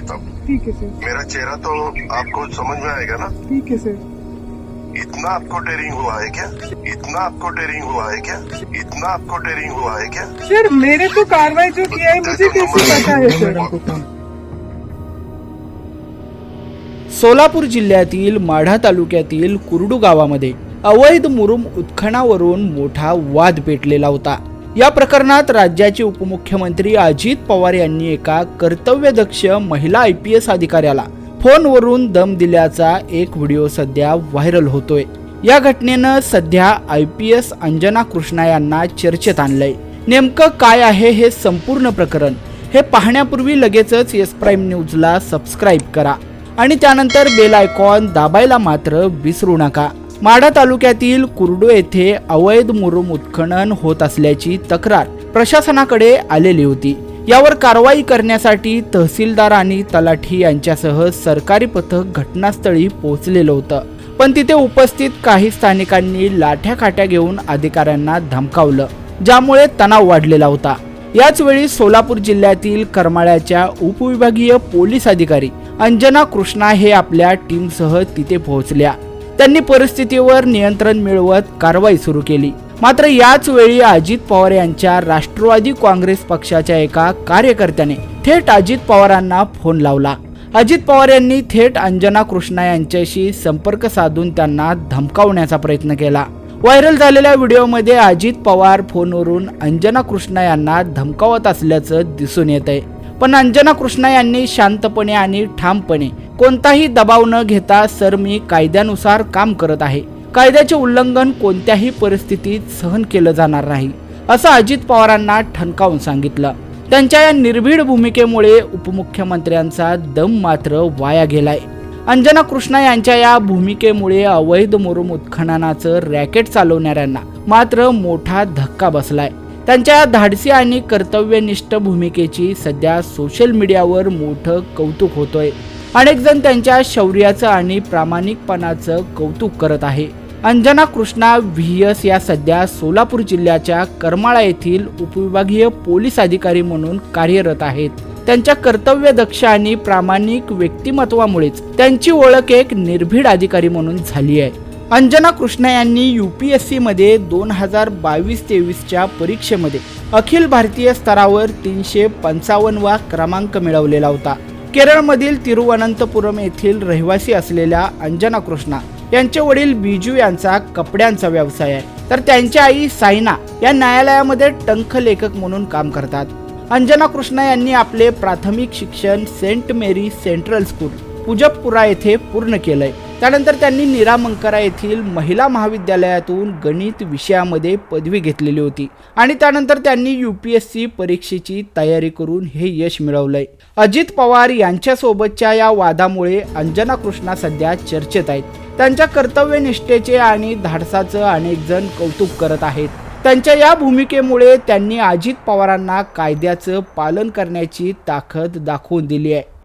लेता हूँ। ठीक है सर मेरा चेहरा तो आपको समझ में आएगा ना? ठीक है सर इतना आपको टेरिंग हुआ है क्या? इतना आपको टेरिंग हुआ है क्या? इतना आपको टेरिंग हुआ है क्या? सर मेरे को कार्रवाई जो किया है मुझे कैसे पता है सर सोलापूर जिल्ह्यातील माढा तालुक्यातील कुरडू गावामध्ये अवैध मुरुम उत्खनावरून मोठा वाद पेटलेला होता. या प्रकरणात राज्याचे उपमुख्यमंत्री अजित पवार यांनी एका कर्तव्यदक्ष महिला आय पी एस अधिकाऱ्याला फोनवरून दम दिल्याचा एक व्हिडिओ सध्या व्हायरल होतोय. या घटनेनं सध्या I P S Anjana Krishna यांना चर्चेत आणलंय. नेमकं काय आहे हे संपूर्ण प्रकरण? हे पाहण्यापूर्वी लगेचच येस प्राईम न्यूजला सबस्क्राईब करा. आणि त्यानंतर बेल आयकॉन दाबायला मात्र विसरू नका. माढा तालुक्यातील कुर्डू येथे अवैध मुरुम उत्खनन होत असल्याची तक्रार प्रशासनाकडे आलेली होती. यावर कारवाई करण्यासाठी तहसीलदार आणि तलाठी यांच्यासह सरकारी पथक घटनास्थळी पोहोचलेलं होतं. पण तिथे उपस्थित काही स्थानिकांनी लाठ्या खाट्या घेऊन अधिकाऱ्यांना धमकावलं ज्यामुळे तणाव वाढलेला होता. याच वेळी सोलापूर जिल्ह्यातील करमाळ्याच्या उपविभागीय पोलीस अधिकारी अंजना कृष्णा हे आपल्या टीमसह तिथे पोहोचल्या. त्यांनी परिस्थितीवर नियंत्रण मिळवत कारवाई सुरू केली. मात्र याच वेळी अजित पवार यांच्या राष्ट्रवादी काँग्रेस पक्षाच्या एका कार्यकर्त्याने थेट अजित पवारांना फोन लावला. अजित पवार यांनी थेट अंजना कृष्णा यांच्याशी संपर्क साधून त्यांना धमकावण्याचा प्रयत्न केला. व्हायरल झालेल्या व्हिडिओमध्ये अजित पवार फोनवरून अंजना कृष्णा यांना धमकावत असल्याचं दिसून येत आहे पण अंजना कृष्णा यांनी शांतपणे आणि ठामपणे कोणताही दबाव न घेता सर मी कायद्यानुसार काम करत आहे. कायद्याचे उल्लंघन कोणत्याही परिस्थितीत सहन केलं जाणार नाही असं अजित पवारांना ठणकावून सांगितलं. त्यांच्या या निर्भीड भूमिकेमुळे उपमुख्यमंत्र्यांचा दम मात्र वाया गेलाय. अंजना कृष्णा यांच्या या भूमिकेमुळे अवैध मुरुम उत्खननाचं रॅकेट चालवणाऱ्यांना मात्र मोठा धक्का बसलाय. त्यांच्या धाडसी आणि कर्तव्यनिष्ठ भूमिकेची सध्या सोशल मीडियावर मोठं कौतुक होतोय. अनेक जण त्यांच्या शौर्याचं आणि प्रामाणिकपणाचं कौतुक करत आहे. अंजना कृष्णा व्ही एस या सध्या सोलापूर जिल्ह्याच्या करमाळा येथील उपविभागीय पोलीस अधिकारी म्हणून कार्यरत आहेत. त्यांच्या कर्तव्यदक्ष आणि प्रामाणिक व्यक्तिमत्वामुळेच त्यांची ओळख एक निर्भीड अधिकारी म्हणून झाली आहे. अंजना कृष्णा यांनी यू पी एस सीमध्ये दोन हजार बावीस तेवीसच्या परीक्षेमध्ये अखिल भारतीय स्तरावर तीनशे पंचावन्नवा क्रमांक मिळवलेला होता. केरळमधील तिरुवनंतपुरम येथील रहिवासी असलेल्या अंजना कृष्णा यांचे वडील बिजू यांचा कपड्यांचा व्यवसाय आहे. तर त्यांची आई सायना या न्यायालयामध्ये टंख लेखक म्हणून काम करतात. अंजना कृष्णा यांनी आपले प्राथमिक शिक्षण saint Mary central school Poojappura येथे पूर्ण केलंय. त्यानंतर त्यांनी निरामंकरा येथील महिला महाविद्यालयातून गणित विषयामध्ये पदवी घेतलेली होती. आणि त्यानंतर त्यांनी यू पी एस सी परीक्षेची तयारी करून हे यश मिळवलंय. अजित पवार यांच्यासोबतच्या या वादामुळे अंजना कृष्णा सध्या चर्चेत आहेत. त्यांच्या कर्तव्यनिष्ठेचे आणि धाडसाचं अनेक जण कौतुक करत आहेत. त्यांच्या या भूमिकेमुळे त्यांनी अजित पवारांना कायद्याचं पालन करण्याची ताकद दाखवून दिली आहे.